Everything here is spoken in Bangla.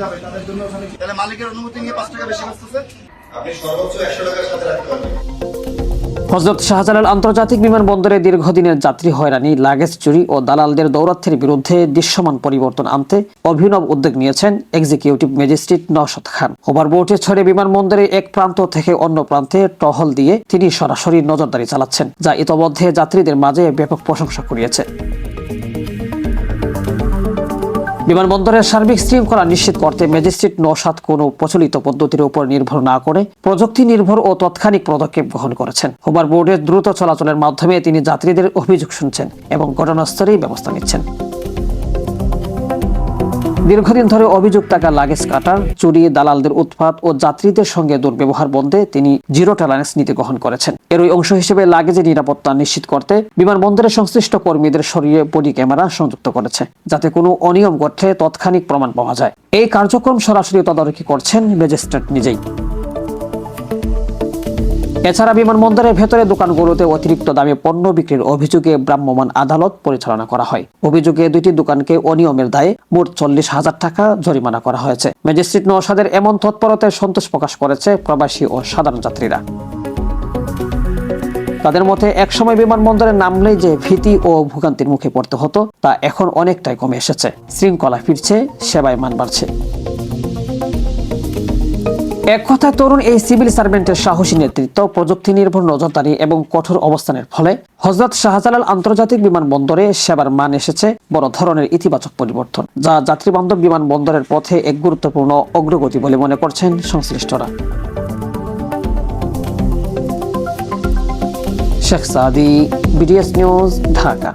যাবে তাদের জন্য ওখানে তাহলে মালিকের অনুমতি নিয়ে পাঁচ টাকা বেশি আসতেছে আপনি সর্বোচ্চ একশো টাকার সাথে রাখতে পারবেন। হজরত শাহজালাল আন্তর্জাতিক বিমানবন্দরে দীর্ঘদিনের যাত্রী হয়রানি লাগেজ চুরি ও দালালদের দৌরাত্মের বিরুদ্ধে দৃশ্যমান পরিবর্তন আনতে অভিনব উদ্যোগ নিয়েছেন এক্সিকিউটিভ ম্যাজিস্ট্রেট নওশাদ খান। ওভারবোর্ডে ছড়ে বিমানবন্দরে এক প্রান্ত থেকে অন্য প্রান্তে টহল দিয়ে তিনি সরাসরি নজরদারি চালাচ্ছেন যা ইতোমধ্যে যাত্রীদের মাঝে ব্যাপক প্রশংসা কুড়িয়েছে। বিমানবন্দরের সার্বিক শৃঙ্খলা নিশ্চিত করতে ম্যাজিস্ট্রেট নৌসাদ কোনো প্রচলিত পদ্ধতির উপর নির্ভর না করে প্রযুক্তি নির্ভর ও তৎক্ষণিক পদক্ষেপ গ্রহণ করেছেন। হোবার বোর্ডের দ্রুত চলাচলের মাধ্যমে তিনি যাত্রীদের অভিযোগ শুনছেন এবং ঘটনাস্থলেই ব্যবস্থা নিচ্ছেন। দীর্ঘদিন ধরে অভিযোগ থাকা লাগেজ কাটার, চুরি, দালালদের উৎপাত ও যাত্রীদের সঙ্গে দুর্ব্যবহার বন্ধে তিনি জিরো টলারেন্স নীতি গ্রহণ করেছেন। এর ওই অংশ হিসেবে লাগেজের নিরাপত্তা নিশ্চিত করতে বিমানবন্দরের সংশ্লিষ্ট কর্মীদের শরীরে বডি ক্যামেরা সংযুক্ত করেছে, যাতে কোনো অনিয়ম ঘটলে তৎক্ষণিক প্রমাণ পাওয়া যায়। এই কার্যক্রম সরাসরি তদারকি করছেন ম্যাজিস্ট্রেট নিজেই। এছাড়া বিমানবন্দরের ভেতরে দোকানগুলোতে অতিরিক্ত দামে পণ্য বিক্রির অভিযোগে ভ্রাম্যমাণ আদালত পরিচালনা করা হয়। অভিযোগে দুইটি দোকানকে অনিয়মের দায়ে মোট চল্লিশ হাজার টাকা জরিমানা করা হয়েছে। ম্যাজিস্ট্রেট নৌসাদের এমন তৎপরতায় সন্তোষ প্রকাশ করেছে প্রবাসী ও সাধারণ যাত্রীরা। তাদের মতে, একসময় বিমানবন্দরে নামলেই যে ভীতি ও ভোগান্তির মুখে পড়তে হতো, তা এখন অনেকটাই কমে এসেছে। শৃঙ্খলা ফিরছে, সেবায় মান বাড়ছে। এক কথায় তরুণ এই সিভিল সার্ভেন্টের সাহসী নেতৃত্ব প্রযুক্তি নির্ভর নজরদারি এবং কঠোর অবস্থানের ফলে হজরত শাহজালাল আন্তর্জাতিক বিমানবন্দরে সেবার মান এসেছে বড় ধরনের ইতিবাচক পরিবর্তন, যা যাত্রীবান্ধব বিমানবন্দরের পথে এক গুরুত্বপূর্ণ অগ্রগতি বলে মনে করছেন সংশ্লিষ্টরা। Sheikh Sadi, BDS news, Dhaka.